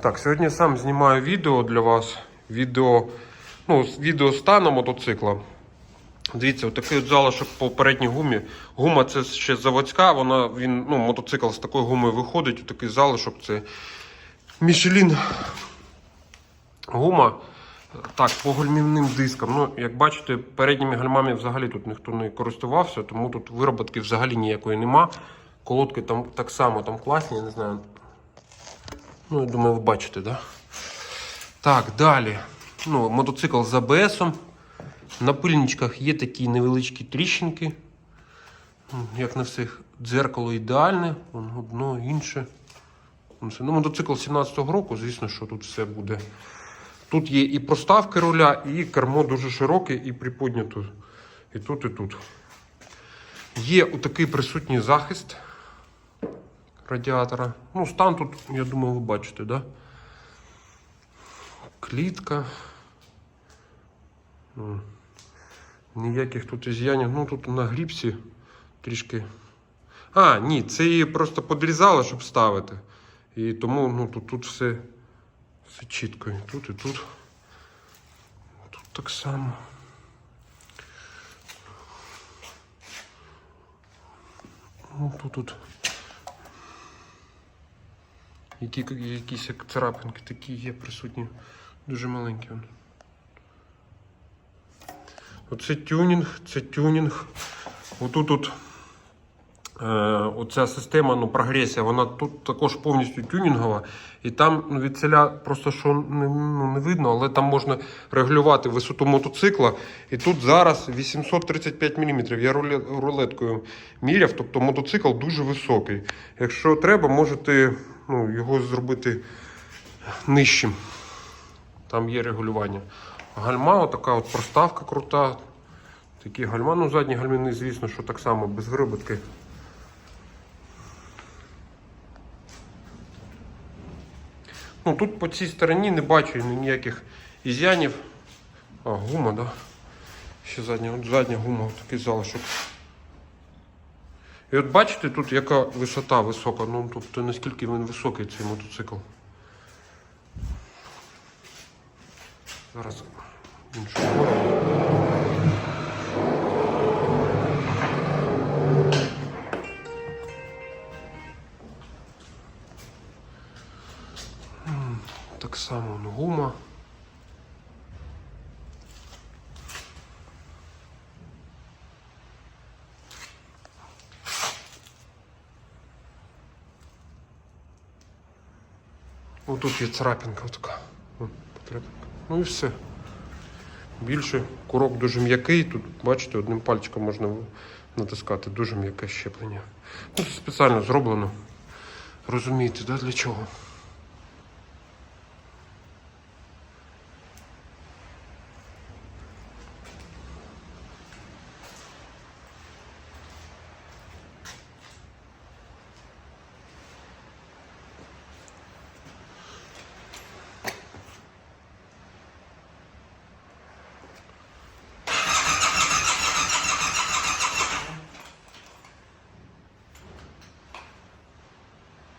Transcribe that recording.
Так, сьогодні сам знімаю відео для вас. Відео, ну, відео стану мотоцикла. Дивіться, отакий от залишок по передній гумі. Гума це ще заводська, вона, він, ну, мотоцикл з такою гумою виходить, отакий залишок це Michelin гума. Так, по гальмівним дискам. Ну, як бачите, передніми гальмами взагалі тут ніхто не користувався, тому тут вироботки взагалі ніякої нема. Колодки там так само там класні, не знаю. Ну, я думаю, ви бачите, да? Так, далі. Ну, мотоцикл з АБСом. На пильничках є такі невеличкі тріщинки. Як на всіх, дзеркало ідеальне, Вон одно, інше. Ну, Ну, мотоцикл 17-го року, звісно, що тут все буде. Тут є і проставки руля, і кермо дуже широке і приподнято. І тут, і тут. Є отакий присутній захист радіатора. Ну, стан тут, я думаю, ви бачите, да? Клітка. М. Ніяких тут із'янів. Ну тут на гріпсі трішки. А, ні, це її просто подрізали, щоб ставити. І тому ну, тут, тут все, все чітко. І тут, і тут. Тут так само. Ну, тут, тут. Які, якісь як царапинки такі є присутні. Дуже маленькі. Оце тюнінг, це тюнінг. Отут от, оця система, ну, прогресія, вона тут також повністю тюнінгова. І там ну, від селя просто що не, ну, не видно, але там можна регулювати висоту мотоцикла. І тут зараз 835 мм. Я рулеткою міряв, тобто мотоцикл дуже високий. Якщо треба, можете ну, його зробити нижчим. Там є регулювання. Гальма, отака от проставка крута. Такі гальма, ну задні гальміни, звісно, що так само без вироботки. Ну тут по цій стороні не бачу ніяких ізянів. А, гума, да? Ще задня, от задня гума, такий залишок. І от бачите, тут яка висота висока. Ну тобто наскільки він високий цей мотоцикл. Зараз іншу Так само гума. Отут є царапинка така. Ну і все. Більше курок дуже м'який. Тут, бачите, одним пальчиком можна натискати. Дуже м'яке щеплення. Ну, спеціально зроблено. Розумієте, да, для чого?